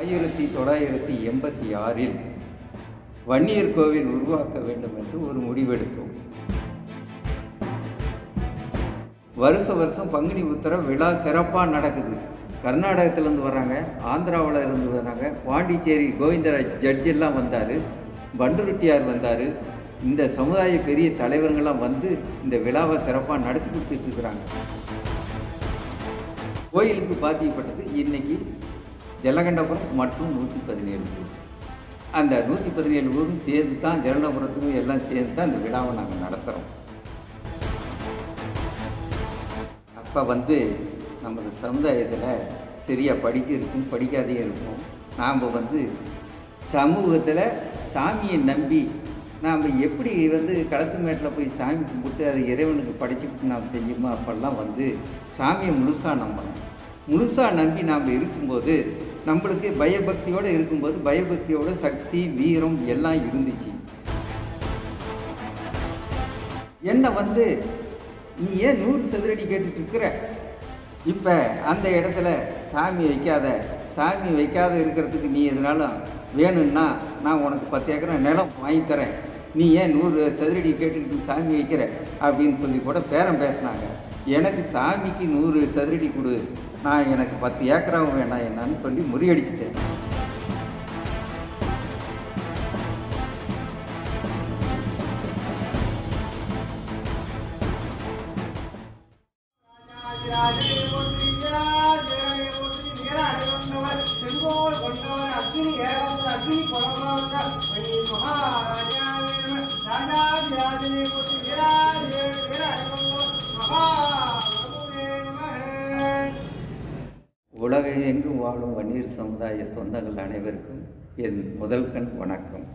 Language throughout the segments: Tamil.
ஆயிரத்தி தொள்ளாயிரத்தி எண்பத்தி ஆறில் வன்னியர் கோவில் உருவாக்க வேண்டும் என்று ஒரு முடிவெடுத்தோம். வருஷ வருஷம் பங்குனி உத்தரம் விழா சிறப்பாக நடக்குது. கர்நாடகத்திலேருந்து வர்றாங்க ஆந்திராவில் இருந்து வர்றாங்க. பாண்டிச்சேரி கோவிந்தராஜ் ஜட்ஜ் எல்லாம் வந்தார் பண்டுருட்டியார் வந்தார். இந்த சமுதாய பெரிய தலைவர்கள்லாம் வந்து இந்த விழாவை சிறப்பாக நடத்தி கொடுத்துட்டு இருக்கிறாங்க. கோயிலுக்கு பாத்தியப்பட்டது இன்னைக்கு ஜல்லகண்டபுரம் மற்றும் நூற்றி பதினேழு ஊர். அந்த நூற்றி பதினேழு ஊரும் சேர்ந்து தான் ஜலகண்டபுரத்துக்கும் எல்லாம் சேர்ந்து தான் அந்த விழாவை நாங்கள் நடத்துகிறோம் அப்போ வந்து நமது சமுதாயத்தில் சரியாக படிச்சிருக்கும் படிக்காதே இருக்கும் நாம் வந்து சமூகத்தில் சாமியை நம்பி நாம் எப்படி வந்து களத்து மேட்டில் போய் சாமி கும்பிட்டு அதை இறைவனுக்கு படைச்சிட்டு நாம் செஞ்சோமோ அப்போல்லாம் வந்து சாமியை முழுசாக நம்பணும். முழுசாக நம்பி நாம் இருக்கும்போது நம்மளுக்கு பயபக்தியோடு இருக்கும்போது பயபக்தியோட சக்தி வீரம் எல்லாம் இருந்துச்சு. என்னை வந்து நீ ஏன் நூறு சதுரடி கேட்டுட்டு இருக்கிற இப்போ அந்த இடத்துல சாமி வைக்காத சாமி வைக்காத இருக்கிறதுக்கு நீ எதுனாலும் வேணும்னா நான் உனக்கு பத்து ஏக்கரை நிலம் வாங்கி தரேன். நீ ஏன் நூறு சதுரடி கேட்டுக்கிட்டு சாமி வைக்கிற? அப்படின்னு சொல்லி கூட பேரம் பேசினாங்க. எனக்கு சாமிக்கு நூறு சதுரடி கொடு. நான் எனக்கு பத்து ஏக்கராவும் வேணாம் என்னன்னு சொல்லி முறியடிச்சிட்டேன். வாழும் வன்னியர் சமுதாய சொந்தங்கள் அனைவருக்கும் என் முதல் கண் வணக்கம்.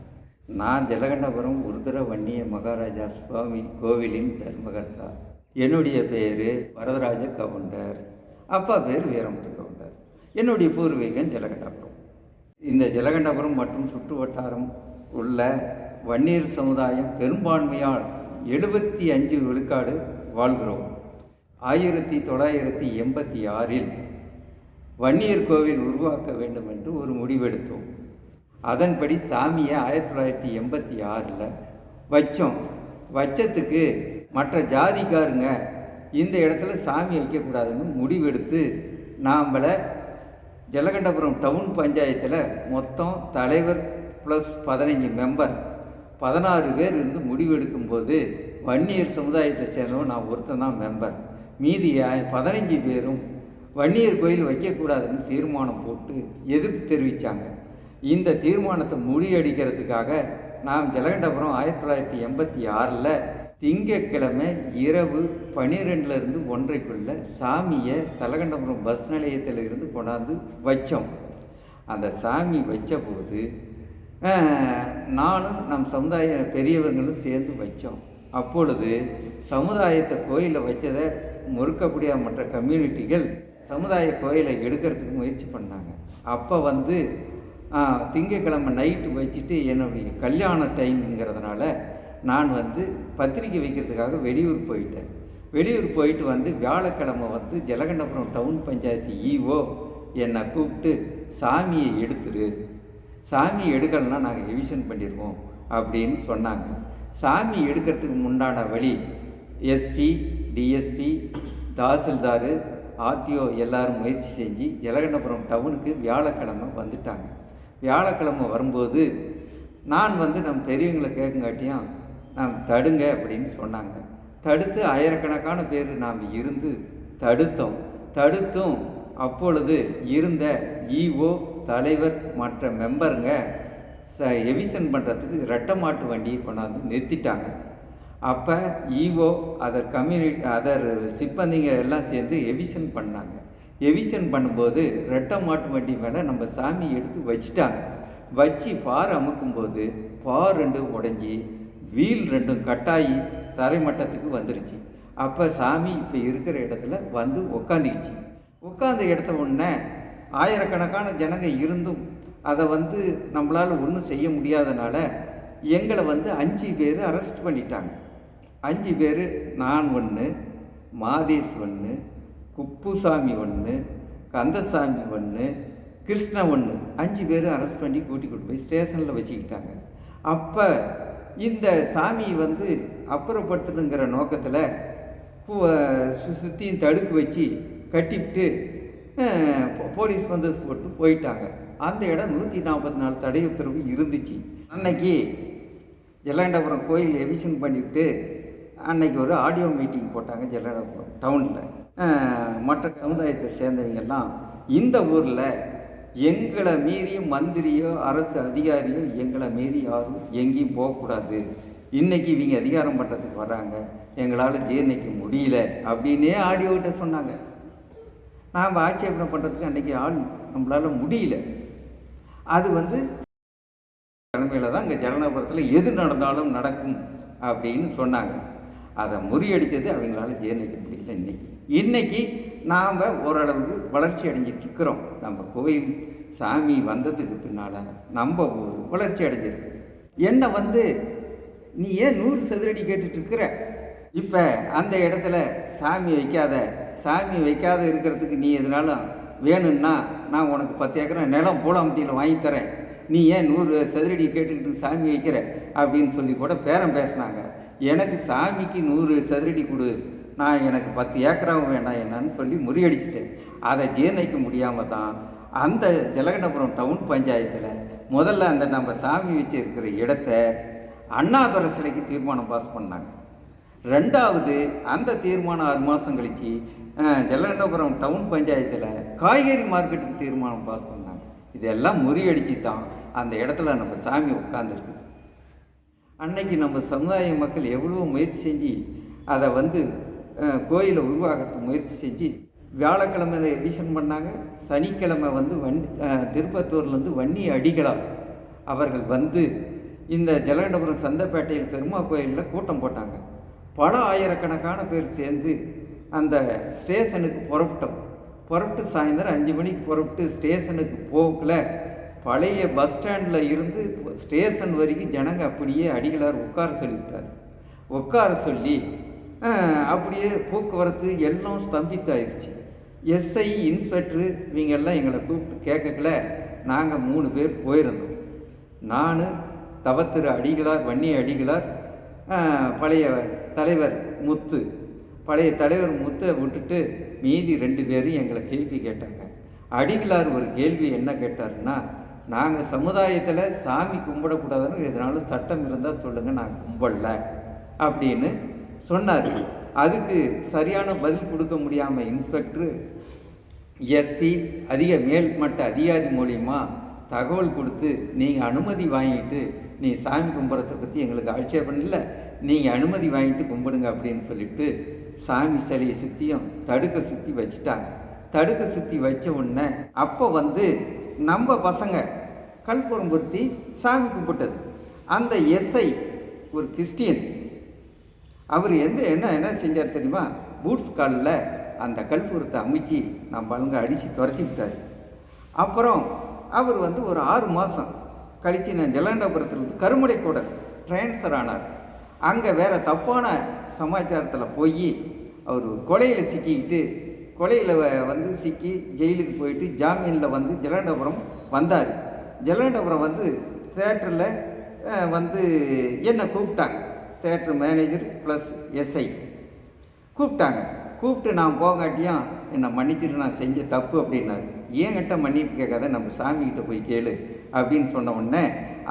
நான் ஜலகண்டபுரம் உருதுர வன்னிய மகாராஜா சுவாமி கோவிலின் தர்மகர்த்தா. என்னுடைய பேர் வரதராஜ கவுண்டர். அப்பா பேர் வீரமுத்து கவுண்டர். என்னுடைய பூர்வீகம் ஜலகண்டபுரம். இந்த ஜலகண்டபுரம் மற்றும் சுற்று வட்டாரம் உள்ள வன்னியர் சமுதாயம் பெரும்பான்மையால் எழுபத்தி அஞ்சு விழுக்காடு வாழ்கிறோம். ஆயிரத்தி தொள்ளாயிரத்தி எண்பத்தி ஆறில் வன்னியர் கோவில் உருவாக்க வேண்டும் என்று ஒரு முடிவெடுத்தோம். அதன்படி சாமியை ஆயிரத்தி தொள்ளாயிரத்தி எண்பத்தி ஆறில் வச்சோம். வச்சத்துக்கு மற்ற ஜாதிக்காருங்க இந்த இடத்துல சாமி வைக்கக்கூடாதுன்னு முடிவெடுத்து நாம்பளை ஜலகண்டபுரம் டவுன் பஞ்சாயத்தில் மொத்தம் தலைவர் ப்ளஸ் பதினஞ்சு மெம்பர் பதினாறு பேர் இருந்து முடிவெடுக்கும்போது வன்னியர் சமுதாயத்தை சேர்ந்தவன் நான் ஒருத்தன் தான் மெம்பர் மீதி பதினஞ்சு பேரும் வன்னியர் கோயில் வைக்கக்கூடாதுன்னு தீர்மானம் போட்டு எதிர்ப்பு தெரிவித்தாங்க இந்த தீர்மானத்தை முறியடிக்கிறதுக்காக நாம் ஜலகண்டபுரம் ஆயிரத்தி தொள்ளாயிரத்தி எண்பத்தி ஆறில் திங்கக்கிழமை இரவு பன்னிரெண்டுலேருந்து ஒன்றைக்குள்ள சாமியை சலகண்டபுரம் பஸ் நிலையத்தில் இருந்து கொண்டாந்து வச்சோம். அந்த சாமி வச்சபோது நானும் நம் சமுதாய பெரியவர்களும் சேர்ந்து வச்சோம். அப்பொழுது சமுதாயத்தை கோயிலில் வச்சதை முறுக்கப்படியா மற்ற கம்யூனிட்டிகள் சமுதாய கோயிலை எடுக்கிறதுக்கு முயற்சி பண்ணாங்க. அப்போ வந்து திங்கக்கிழமை நைட்டு வச்சுட்டு என்னுடைய கல்யாண டைம்ங்கிறதுனால நான் வந்து பத்திரிக்கை வைக்கிறதுக்காக வெளியூர் போயிட்டேன். வெளியூர் போயிட்டு வந்து வியாழக்கிழமை வந்து ஜலகண்டபுரம் டவுன் பஞ்சாயத்து இஓ என்னை கூப்பிட்டு சாமியை எடுத்துரு. சாமி எடுக்கலைன்னா நாங்கள் எவிஷன் பண்ணிடுவோம் அப்படின்னு சொன்னாங்க. சாமி எடுக்கிறதுக்கு முன்னான வழி எஸ்பி டிஎஸ்பி தாசில்தார் ஆர்டிஓ எல்லாரும் முயற்சி செஞ்சு ஜலகண்டபுரம் டவுனுக்கு வியாழக்கிழமை வந்துட்டாங்க. வியாழக்கிழமை வரும்போது நான் வந்து நம்ம பெரியவங்களை கேட்குங்காட்டியும் நாம் தடுங்க அப்படின்னு சொன்னாங்க. தடுத்து ஆயிரக்கணக்கான பேர் நாம் இருந்து தடுத்தோம். தடுத்தும் அப்பொழுது இருந்த இஓ தலைவர் மற்ற மெம்பருங்க ச எவிசன் பண்ணுறதுக்கு ரெட்டை மாட்டு வண்டியை கொண்டாந்து நிறுத்திட்டாங்க. அப்போ ஈஓ அதர் கம்யூனிட்டி அதர் சிப்பந்திங்க எல்லாம் சேர்ந்து எவிஷன் பண்ணாங்க. எவிஷன் பண்ணும்போது ரெட்டை மாட்டு வண்டி மேலே நம்ம சாமி எடுத்து வச்சிட்டாங்க. வச்சு பார் அமுக்கும்போது பார் ரெண்டும் உடஞ்சி வீல் ரெண்டும் கட்டாயி தரைமட்டத்துக்கு வந்துருச்சு. அப்போ சாமி இப்போ இருக்கிற இடத்துல வந்து உக்காந்துக்கிச்சு. உட்காந்த இடத்த உடனே ஆயிரக்கணக்கான ஜனங்க இருந்தும் அதை வந்து நம்மளால் ஒன்றும் செய்ய முடியாதனால எங்களை வந்து அஞ்சு பேர் அரெஸ்ட் பண்ணிட்டாங்க. அஞ்சு பேர் நான் ஒன்று மாதேஷ் ஒன்று குப்புசாமி ஒன்று கந்தசாமி ஒன்று கிருஷ்ண ஒன்று அஞ்சு பேர் அரெஸ்ட் பண்ணி கூட்டி கொண்டு போய் ஸ்டேஷனில் வச்சுக்கிட்டாங்க. அப்போ இந்த சாமி வந்து அப்புறப்படுத்தணுங்கிற நோக்கத்தில் சுற்றியும் தடுக்கு வச்சு கட்டிவிட்டு போலீஸ் பந்தோபஸ்து போட்டு போயிட்டாங்க. அந்த இடம் நூற்றி நாற்பத்தி நாலு தடை உத்தரவு இருந்துச்சு. அன்னைக்கு ஜெல்லாண்டபுரம் கோயில் எவிஷன் பண்ணிவிட்டு அன்னைக்கு ஒரு ஆடியோ மீட்டிங் போட்டாங்க ஜெல்லாண்டபுரம் டவுனில் மற்ற சமுதாயத்தை சேர்ந்தவங்கெல்லாம் இந்த ஊரில் எங்களை மீறி மந்திரியோ அரசு அதிகாரியோ எங்களை மீறி யாரும் எங்கேயும் போகக்கூடாது. இன்றைக்கி இவங்க அதிகாரம் பண்ணுறதுக்கு வர்றாங்க. எங்களால் ஜீர்ணிக்க முடியல அப்படின்னே ஆடியோகிட்ட சொன்னாங்க. நாம் ஆட்சேபனை பண்ணுறதுக்கு அன்றைக்கி ஆள் நம்மளால் முடியல. அது வந்து தலைமையில் தான் இங்கே ஜலனபுரத்தில் எது நடந்தாலும் நடக்கும் அப்படின்னு சொன்னாங்க. அதை முறியடித்தது அவங்களால ஜீர்ணிக்க முடியல இன்னைக்கு. இன்னைக்கு நாம் ஓரளவுக்கு வளர்ச்சி அடைஞ்சிட்டு இருக்கிறோம் நம்ம கோயில் சாமி வந்ததுக்கு பின்னால் நம்ம ஊர் வளர்ச்சி அடைஞ்சிருக்கு. என்னை வந்து நீ ஏன் நூறு சதுரடி கேட்டுட்டு இப்போ அந்த இடத்துல சாமி வைக்காத சாமி வைக்காத இருக்கிறதுக்கு நீ எதுனாலும் வேணும்னா நான் உனக்கு பத்து ஏக்கரை நிலம் போலாமட்டியில் வாங்கி தரேன். நீ ஏன் நூறு சதுரடி கேட்டுக்கிட்டு சாமி வைக்கிற? அப்படின்னு சொல்லி கூட பேரம் பேசினாங்க. எனக்கு சாமிக்கு நூறு சதுரடி கொடு. நான் எனக்கு பத்து ஏக்கராவும் வேண்டாம் என்னன்னு சொல்லி முறியடிச்சிட்டேன். அதை ஜீர்ணிக்க முடியாமல் தான் அந்த ஜலகண்டபுரம் டவுன் பஞ்சாயத்தில் முதல்ல அந்த நம்ம சாமி வச்சுருக்கிற இடத்த அண்ணாதுரை சிலைக்கு தீர்மானம் பாஸ் பண்ணாங்க. ரெண்டாவது அந்த தீர்மானம் ஆறு மாதம் கழிச்சு ஜலகண்டபுரம் டவுன் பஞ்சாயத்தில் காய்கறி மார்க்கெட்டுக்கு தீர்மானம் பாஸ் பண்ணாங்க. இதெல்லாம் முறியடிச்சு தான் அந்த இடத்துல நம்ம சாமி உட்காந்துருக்குது அன்னைக்கு நம்ம சமுதாய மக்கள் எவ்வளோ முயற்சி செஞ்சு அதை வந்து கோயிலை உருவாக்கிறதுக்கு முயற்சி செஞ்சு வியாழக்கிழமை எடிஷன் பண்ணாங்க. சனிக்கிழமை வந்து வண்டி திருப்பத்தூர்லேருந்து வன்னி அடிகளார் அவர்கள் வந்து இந்த ஜலகண்டபுரம் சந்தப்பேட்டையில் பெருமா கோயிலில் கூட்டம் போட்டாங்க. பல ஆயிரக்கணக்கான பேர் சேர்ந்து அந்த ஸ்டேஷனுக்கு புறப்பட்டோம். புறப்பட்டு சாயந்தரம் அஞ்சு மணிக்கு புறப்பட்டு ஸ்டேஷனுக்கு போகல பழைய பஸ் ஸ்டாண்டில் இருந்து ஸ்டேஷன் வரைக்கும் ஜனங்க அப்படியே அடிகளார் உட்கார சொல்லிவிட்டார் உட்கார சொல்லி அப்படியே போக்குவரத்து எல்லாம் ஸ்தம்பித்தாயிருச்சு. எஸ்ஐ இன்ஸ்பெக்டரு இவங்கெல்லாம் எங்களை கூப்பிட்டு கேட்கல நாங்கள் மூணு பேர் போயிருந்தோம். நான் தவத்திரு அடிகளார் வன்னி அடிகளார் பழைய தலைவர் முத்து பழைய தலைவர் முத்தை விட்டுட்டு மீதி ரெண்டு பேரும் எங்களை கேள்வி கேட்டாங்க. அடிகளார் ஒரு கேள்வி என்ன கேட்டாருன்னா நாங்கள் சமுதாயத்தில் சாமி கும்பிடக்கூடாதுன்னு எதனால சட்டம் இருந்தால் சொல்லுங்கள் நாங்கள் கும்பிடல அப்படின்னு சொன்னார். அதுக்கு சரியான பதில் கொடுக்க முடியாமல் இன்ஸ்பெக்டரு எஸ்பி அதிக மேல்மட்ட அதிகாரி மூலிமா தகவல் கொடுத்து நீங்கள் அனுமதி வாங்கிட்டு நீ சாமி கும்பிட்றத பற்றி எங்களுக்கு ஆட்சேபம் இல்லை நீங்கள் அனுமதி வாங்கிட்டு கும்பிடுங்க அப்படின்னு சொல்லிட்டு சாமி சிலையை சுற்றியும் தடுக்க சுற்றி வச்சுட்டாங்க. தடுக்க சுற்றி வச்ச உடனே அப்போ வந்து நம்ம பசங்க கல்புறம்படுத்தி சாமி கும்பிட்டது. அந்த எஸ்ஐ ஒரு கிறிஸ்டியன் அவர் எந்த என்ன என்ன செஞ்சார் தெரியுமா? பூட்ஸ் காலில் அந்த கல்பூரத்தை அமைச்சு நம்ம அழுங்க அடித்து துரத்தி விட்டார். அப்புறம் அவர் வந்து ஒரு ஆறு மாதம் கழித்து நான் ஜலாண்டபுரத்துலேருந்து கருமலை கூட ட்ரான்ஸ்ஃபர் ஆனார். அங்கே வேறு தப்பான சமாச்சாரத்தில் போய் அவர் கொலையில் சிக்கிக்கிட்டு கொலையில் வந்து சிக்கி ஜெயிலுக்கு போயிட்டு ஜாமீனில் வந்து ஜலாண்டபுரம் வந்தார். ஜலாண்டபுரம் வந்து தேட்டரில் வந்து என்னை கூப்பிட்டாங்க? Theatre manager plus SI. கூப்பிட்டாங்க. கூப்பிட்டு நான் போகாட்டியும் என்னை மன்னிச்சிட்டு நான் செஞ்ச தப்பு அப்படின்னாரு. ஏங்கிட்ட மன்னிப்பு கேட்காத நம்ம சாமிகிட்ட போய் கேளு அப்படின்னு சொன்ன உடனே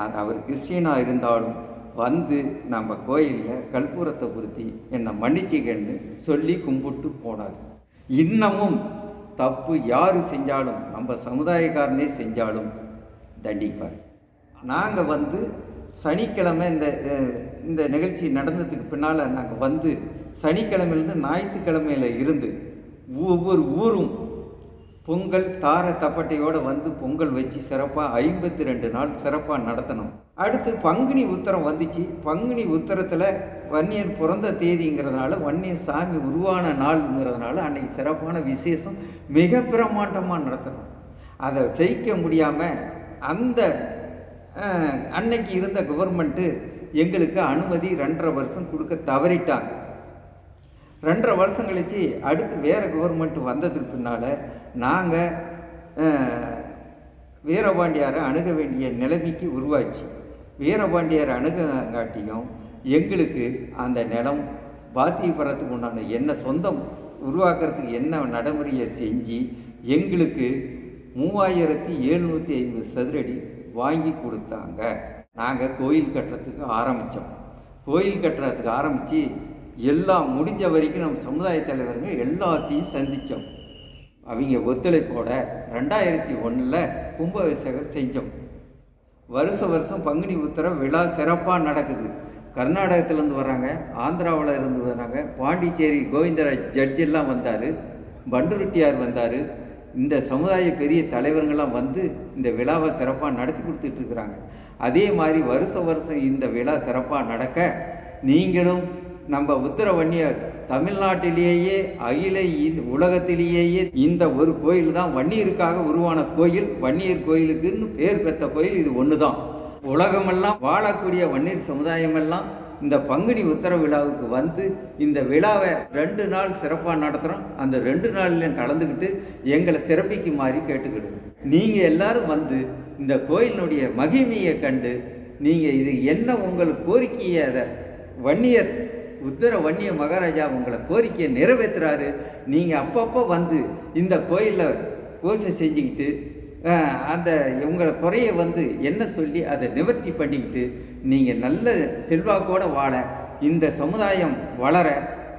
அது அவர் கிறிஸ்டியனாக இருந்தாலும் வந்து நம்ம கோயிலில் கற்பூரத்தை பொருத்தி என்னை மன்னிச்சுக்கன்னு சொல்லி கும்பிட்டு போனார். இன்னமும் தப்பு யார் செஞ்சாலும் நம்ம சமுதாயக்காரனே செஞ்சாலும் தண்டிப்பார். நாங்கள் வந்து சனிக்கிழமை இந்த இந்த நிகழ்ச்சி நடந்ததுக்கு பின்னால் நாங்கள் வந்து சனிக்கிழமையிலேருந்து ஞாயிற்றுக்கிழமையில் இருந்து ஒவ்வொரு ஊரும் பொங்கல் தார தப்பட்டையோடு வந்து பொங்கல் வச்சு சிறப்பாக ஐம்பத்தி ரெண்டு நாள் சிறப்பாக நடத்தணும். அடுத்து பங்குனி உத்தரம் வந்துச்சு. பங்குனி உத்தரத்தில் வன்னியன் பிறந்த தேதிங்கிறதுனால வன்னியன் சாமி உருவான நாளுங்கிறதுனால அன்றைக்கி சிறப்பான விசேஷம் மிக பிரமாண்டமாக நடத்தணும். அதை ஜெயிக்க முடியாமல் அந்த அன்னைக்கு இருந்த கவர்மெண்ட்டு எங்களுக்கு அனுமதி ரெண்டரை வருஷம் கொடுக்க தவறிட்டாங்க. ரெண்டரை வருஷம் கழிச்சு அடுத்து வேறு கவர்மெண்ட் வந்ததுக்கு பின்னால் நாங்கள் வீரபாண்டியாரை அணுக வேண்டிய நிலைமைக்கு உருவாச்சு. வீரபாண்டியாரை அணுகாட்டியும் எங்களுக்கு அந்த நிலம் பாத்தியபுரத்துக்கு உண்டான என்ன சொந்தம் உருவாக்குறதுக்கு என்ன நடைமுறையை செஞ்சு எங்களுக்கு மூவாயிரத்தி எழுநூற்றி ஐம்பது சதுரடி வாங்கி கொடுத்தாங்க. நாங்கள் கோயில் கட்டுறதுக்கு ஆரம்பித்தோம் கோயில் கட்டுறதுக்கு ஆரம்பித்து எல்லாம் முடிஞ்ச வரைக்கும் நம்ம சமுதாய தலைவருங்க எல்லாத்தையும் சந்தித்தோம் அவங்க ஒத்துழைப்போட ரெண்டாயிரத்தி ஒன்றில் கும்பாபிஷேகம் செஞ்சோம். வருஷ வருஷம் பங்குனி உத்தரம் விழா சிறப்பாக நடக்குது. கர்நாடகத்திலேருந்து வராங்க ஆந்திராவில் இருந்து வராங்க பாண்டிச்சேரி கோவிந்தராஜ் ஜட்ஜெல்லாம் வந்தார் பண்டுருட்டியார் வந்தார். இந்த சமுதாய பெரிய தலைவர்கள்லாம் வந்து இந்த விழாவை சிறப்பாக நடத்தி கொடுத்துட்ருக்குறாங்க அதே மாதிரி வருஷ வருஷம் இந்த விழா சிறப்பாக நடக்க நீங்களும் நம்ம உத்தரவண்ணிய தமிழ்நாட்டிலேயே அகில உலகத்திலேயே இந்த ஒரு கோயில் தான் வன்னியருக்காக உருவான கோயில் வன்னியர் கோயிலுக்குன்னு பேர் பெற்ற கோயில் இது ஒன்று தான் உலகமெல்லாம் வாழக்கூடிய வன்னியர் சமுதாயமெல்லாம் இந்த பங்குனி உத்தர விழாவுக்கு வந்து இந்த விழாவை ரெண்டு நாள் சிறப்பாக நடத்துகிறோம் அந்த ரெண்டு நாள்லையும் கலந்துக்கிட்டு எங்களை சிறப்பிக்கு மாறி கேட்டுக்கிடுங்க. நீங்கள் எல்லாரும் வந்து இந்த கோயிலினுடைய மகிமையை கண்டு நீங்கள் இது என்ன உங்கள் கோரிக்கையை அதை வன்னியர் உத்தர வன்னிய மகாராஜா உங்களை கோரிக்கையை நிறைவேற்றுறாரு நீங்கள் அப்பப்போ வந்து இந்த கோயிலில் பூஜை செஞ்சுக்கிட்டு அந்த உங்களை குறைய வந்து என்ன சொல்லி அதை நிவர்த்தி பண்ணிக்கிட்டு நீங்கள் நல்ல செல்வாக்கோட வாழ இந்த சமுதாயம் வளர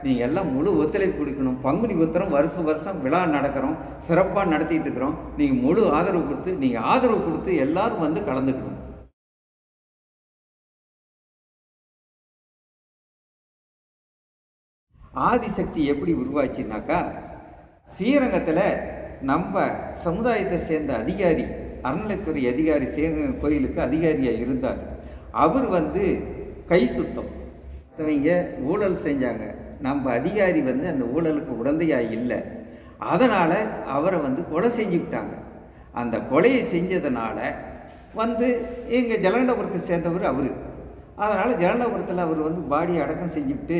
நீங்கள் எல்லாம் முழு ஒத்துழைப்பு கொடுக்கணும். பங்குனி உத்தரம் வருஷம் வருஷம் விழா நடக்கிறோம் சிறப்பாக நடத்திட்டு இருக்கிறோம். நீங்கள் முழு ஆதரவு கொடுத்து நீங்கள் ஆதரவு கொடுத்து எல்லோரும் வந்து கலந்துக்கணும். ஆதிசக்தி எப்படி உருவாச்சுனாக்கா ஸ்ரீரங்கத்தில் நம்ம சமுதாயத்தை சேர்ந்த அதிகாரி அறநிலைத்துறை அதிகாரி ஸ்ரீரங்க கோயிலுக்கு அதிகாரியாக இருந்தார். அவர் வந்து கை சுத்தம். மற்றவங்க ஊழல் செஞ்சாங்க. நம்ம அதிகாரி வந்து அந்த ஊழலுக்கு உடந்தையாக இல்லை. அதனால் அவரை வந்து கொலை செஞ்சுக்கிட்டாங்க. அந்த கொலையை செஞ்சதுனால வந்து எங்கள் ஜலகண்டபுரத்தை சேர்ந்தவர் அவர். அதனால் ஜலகண்டபுரத்தில் அவர் வந்து பாடி அடக்கம் செஞ்சுக்கிட்டு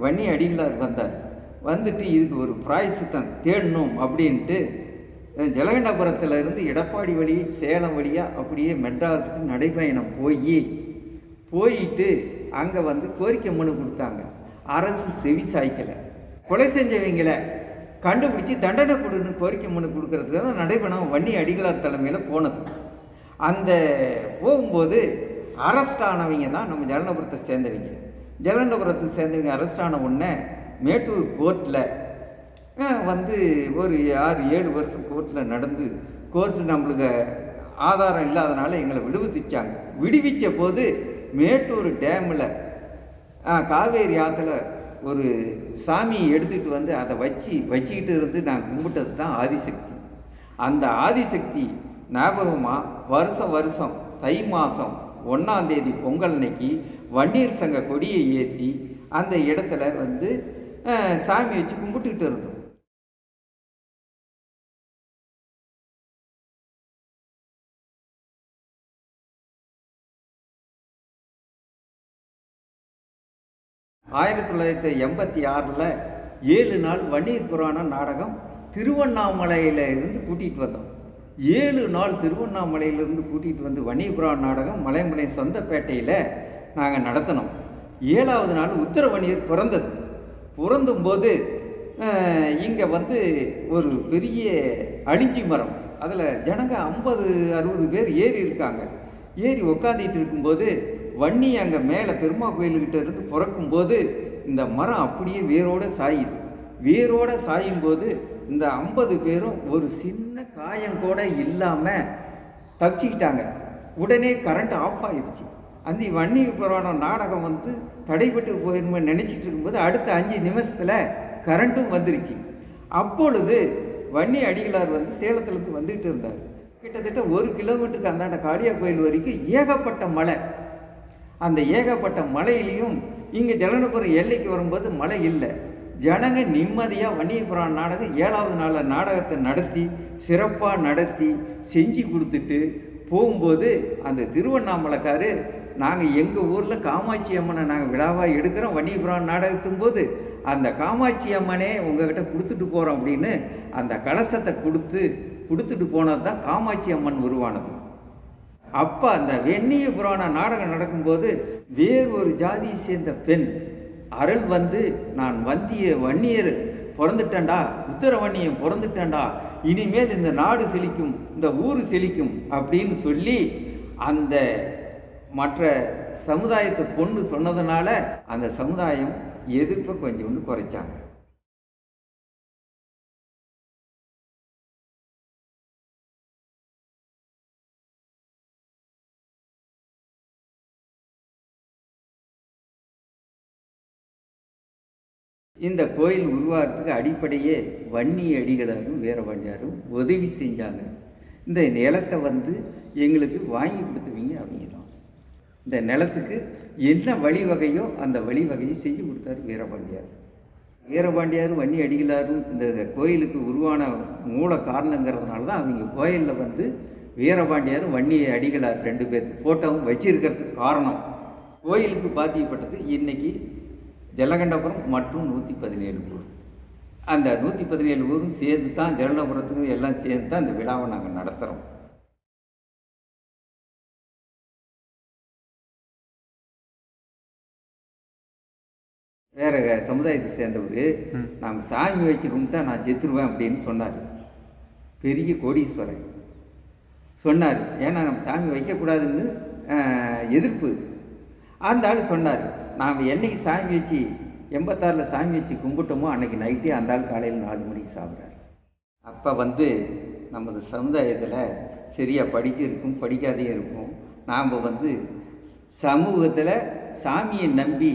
வன்னி அடிகளார் வந்தார். வந்துட்டு இதுக்கு ஒரு பிராயசித்தம் தேடணும் அப்படின்ட்டு அஹ், இருந்து எடப்பாடி வழி சேலம் வழியாக அப்படியே மெட்ராஸுக்கு நடைபயணம் போய் போயிட்டு அங்கே வந்து கோரிக்கை மனு கொடுத்தாங்க. அரசு செவி சாய்க்கலை. கொலை செஞ்சவங்களை கண்டுபிடிச்சி தண்டனை கொடுன்னு கோரிக்கை மனு கொடுக்கறதுக்கு தான் நடைபயணம் வன்னி அடிகளார் தலைமையில் போனது. அந்த போகும்போது அரஸ்ட் ஆனவங்க தான் நம்ம ஜலண்டபுரத்தை சேர்ந்தவங்க. ஜலண்டபுரத்தை சேர்ந்தவங்க அரெஸ்ட் ஆன உடனே மேட்டூர் கோர்ட்டில் வந்து ஒரு ஆறு ஏழு வருஷம் கோர்ட்டில் நடந்து கோர்ட்டு நம்மளுக்கு ஆதாரம் இல்லாதனால எங்களை விடுவிச்சாங்க விடுவிச்ச போது மேட்டூர் டேமில் காவேரி ஆற்றுல ஒரு சாமியை எடுத்துகிட்டு வந்து அதை வச்சு வச்சுக்கிட்டு இருந்து நான் கும்பிட்டது தான் ஆதிசக்தி. அந்த ஆதிசக்தி ஞாபகமாக வருஷம் வருஷம் தை மாதம் ஒன்றாந்தேதி பொங்கல் அன்னைக்கு வன்னீர் சங்க கொடியை ஏற்றி அந்த இடத்துல வந்து சாமி வச்சு கும்பிட்டுக்கிட்டு இருந்தோம். ஆயிரத்தி தொள்ளாயிரத்தி எண்பத்தி ஆறில் ஏழு நாள் வன்னியர் புராண நாடகம் திருவண்ணாமலையில் இருந்து கூட்டிகிட்டு வந்தோம். ஏழு நாள் திருவண்ணாமலையிலிருந்து கூட்டிகிட்டு வந்து வன்னியபுராண புராண நாடகம் மலைமலை சந்தப்பேட்டையில் நாங்கள் நடத்தினோம் ஏழாவது நாள் உத்தரவணியர் பிறந்தது. பிறந்தும்போது இங்கே வந்து ஒரு பெரிய அழிஞ்சி மரம். அதில் ஜனங்க ஐம்பது அறுபது பேர் ஏறி இருக்காங்க. ஏறி உக்காந்துட்டு இருக்கும்போது வன்னி அங்கே மேலே பெருமா கோயிலுக்கிட்ட இருந்து பிறக்கும்போது இந்த மரம் அப்படியே வேரோடு சாயுது. வேரோடு சாயும்போது இந்த ஐம்பது பேரும் ஒரு சின்ன காயம் கூட இல்லாமல் தப்பிச்சுக்கிட்டாங்க. உடனே கரண்ட் ஆஃப் ஆயிடுச்சு. அந்த வன்னிய புராணம் நாடகம் வந்து தடைபட்டு போயிருமே நினச்சிட்டு இருக்கும்போது அடுத்த அஞ்சு நிமிஷத்தில் கரண்ட்டும் வந்துருச்சு. அப்பொழுது வன்னி அடிகளார் வந்து சேலத்துலேருந்து வந்துகிட்டு இருந்தார். கிட்டத்தட்ட ஒரு கிலோமீட்டருக்கு அந்தாண்ட காளியா கோயில் வரைக்கும் ஏகப்பட்ட மலை. அந்த ஏகப்பட்ட மலையிலையும் இங்கே ஜலனபுரம் எல்லைக்கு வரும்போது மழை இல்லை. ஜனங்க நிம்மதியாக வன்னியபுரம் நாடகம் ஏழாவது நாளில் நாடகத்தை நடத்தி சிறப்பாக நடத்தி செஞ்சு கொடுத்துட்டு போகும்போது அந்த திருவண்ணாமலைக்காரு நாங்கள் எங்கள் ஊரில் காமாட்சி அம்மனை நாங்கள் விழாவாக எடுக்கிறோம். வன்னியபுரம் நாடகத்தும் போது அந்த காமாட்சி அம்மனே உங்ககிட்ட கொடுத்துட்டு போகிறோம் அப்படின்னு அந்த கலசத்தை கொடுத்து கொடுத்துட்டு போனது தான் காமாட்சி அம்மன் உருவானது. அப்போ அந்த வெண்ணிய புராண நாடகம் நடக்கும்போது வேறு ஒரு ஜாதியை சேர்ந்த பெண் அருள் வந்து நான் வந்திய வன்னியர் பிறந்துட்டேன்டா உத்தர பிறந்துட்டேன்டா இனிமேல் இந்த நாடு செழிக்கும் இந்த ஊர் செழிக்கும் அப்படின்னு சொல்லி அந்த மற்ற சமுதாயத்தை பொண்ணு சொன்னதுனால அந்த சமுதாயம் எதிர்ப்பை கொஞ்சோண்டு குறைச்சாங்க. இந்த கோயில் உருவாகிறதுக்கு அடிப்படையே வன்னி அடிகளாரும் வீரபாண்டியாரும் உதவி செஞ்சாங்க. இந்த நிலத்தை வந்து எங்களுக்கு வாங்கி கொடுத்துவீங்க அவங்க தான் இந்த நிலத்துக்கு என்ன வழிவகையோ அந்த வழிவகையை செஞ்சு கொடுத்தாரு வீரபாண்டியார். வீரபாண்டியாரும் வன்னி அடிகளாரும் இந்த கோயிலுக்கு உருவான மூல காரணங்கிறதுனால தான் அவங்க கோயிலில் வந்து வீரபாண்டியாரும் வன்னி அடிகளார் ரெண்டு பேர்த்து ஃபோட்டோவும் வச்சிருக்கிறதுக்கு காரணம். கோயிலுக்கு பாத்தியப்பட்டது இன்னைக்கு ஜலகண்டபுரம் மற்றும் நூற்றி பதினேழு ஊர். அந்த நூற்றி பதினேழு ஊரும் சேர்ந்து தான் ஜலகண்டபுரத்துக்கும் எல்லாம் சேர்ந்து தான் இந்த விழாவை நாங்கள் நடத்துகிறோம் வேற சமுதாயத்தை சேர்ந்தவர் நாம் சாமி வச்சு கும்பிட்டா நான் செத்துருவேன் அப்படின்னு சொன்னார். பெரிய கோடீஸ்வரன் சொன்னார் ஏன்னா நம்ம சாமி வைக்கக்கூடாதுன்னு எதிர்ப்பு. அந்த ஆள் சொன்னார் நாம் என்னைக்கு சாமி வச்சு எண்பத்தாறில் சாமி வச்சு கும்பிட்டோமோ அன்னைக்கு நைட்டே அந்த ஆள் காலையில் நாலு மணிக்கு சாப்பிட்றாரு அப்போ வந்து நமது சமுதாயத்தில் சரியாக படிச்சிருக்கும் படிக்காதே இருக்கும். நாம் வந்து சமூகத்தில் சாமியை நம்பி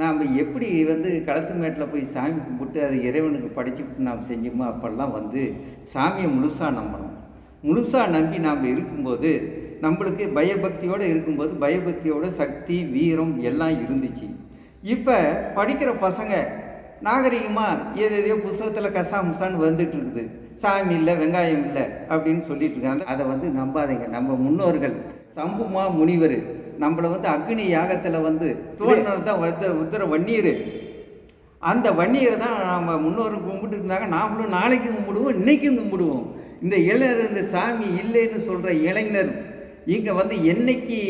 நாம் எப்படி வந்து களத்து மேட்டில் போய் சாமி கும்பிட்டு அதை இறைவனுக்கு படைச்சிட்டு நாம் செஞ்சோமோ அப்பெல்லாம் வந்து சாமியை முழுசாக நம்பணும். முழுசாக நம்பி நாம் இருக்கும்போது நம்மளுக்கு பயபக்தியோடு இருக்கும்போது பயபக்தியோட சக்தி வீரம் எல்லாம் இருந்துச்சு. இப்போ படிக்கிற பசங்க நாகரிகமாக ஏதோ எதையோ புஸ்தகத்தில் கசாமுசான்னு வந்துட்டு இருக்குது. சாமி இல்லை வெங்காயம் இல்லை அப்படின்னு சொல்லிட்டு இருக்காங்க. அதை வந்து நம்பாதீங்க. நம்ம முன்னோர்கள் சம்புமா முனிவர். நம்மளை வந்து அக்னி யாகத்தில் வந்து தோன்றது தான் உத்தர வன்னீர் அந்த வன்னியரை தான் நம்ம முன்னோரும் கும்பிட்டு இருந்தாங்க. நாமளும் நாளைக்கும் கும்பிடுவோம் இன்னைக்கும் கும்பிடுவோம். இந்த இளைஞர் இந்த சாமி இல்லைன்னு சொல்கிற இளைஞர் இங்கே வந்து என்னைக்கு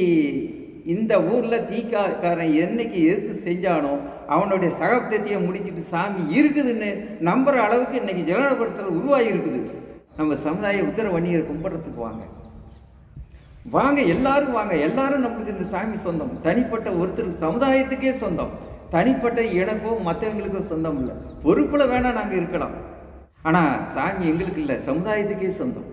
இந்த ஊரில் தீக்காக்காரன் என்னைக்கு எதிர்த்து செஞ்சானோ அவனுடைய சகப்தத்தையை முடிச்சிட்டு சாமி இருக்குதுன்னு நம்புகிற அளவுக்கு இன்னைக்கு ஜனநாயகத்தில் உருவாகி இருக்குது. நம்ம சமுதாய உத்தர வன்னியரை கும்பிட்றதுக்கு வாங்க. வாங்க எல்லாரும் வாங்க. எல்லாரும் நம்மளுக்கு இந்த சாமி சொந்தம். தனிப்பட்ட ஒருத்தருக்கு சமுதாயத்துக்கே சொந்தம். தனிப்பட்ட எனக்கோ மற்றவங்களுக்கோ சொந்தம் இல்லை. பொறுப்பில் வேணால் நாங்கள் இருக்கலாம். ஆனால் சாமி எங்களுக்கு இல்லை. சமுதாயத்துக்கே சொந்தம்.